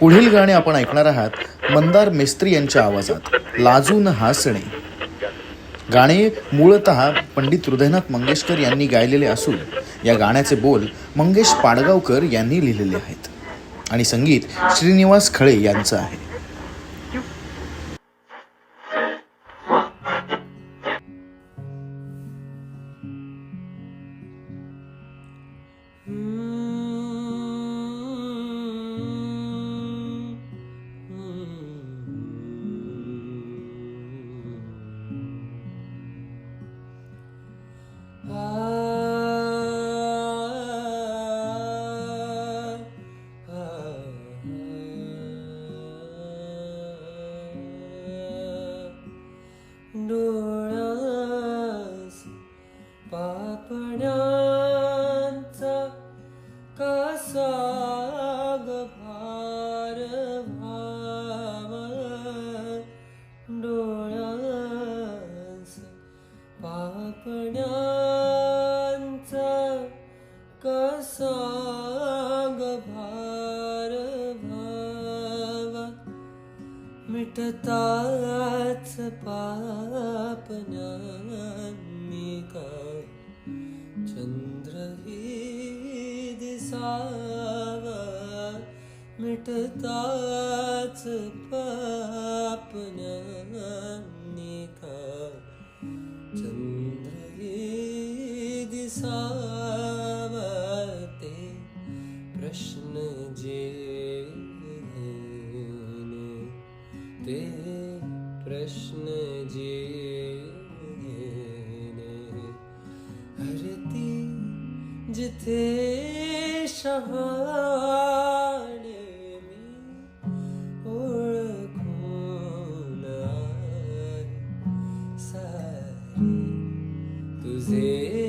पुढील गाणे आपण ऐकणार आहात मंदार मेस्त्री यांच्या आवाजात. लाजून हसणे. गाणे मूळतः पंडित हृदयनाथ मंगेशकर यांनी गायलेले असून या गाण्याचे बोल मंगेश पाडगावकर यांनी लिहिलेले आहेत. आणि संगीत श्रीनिवास खळे यांचं आहे. पापण्यांचा कसा भार भावा डोळ्यास पापण्यांचा कसा भार भावा मिटताच पापण्यांनी काय दिसावा मिटताच पापण्यांनी का चंद्रही दिसावा ते प्रश्न जे ते प्रश्न जिथे शहाणे मी ओळखून आहे सारी तुझे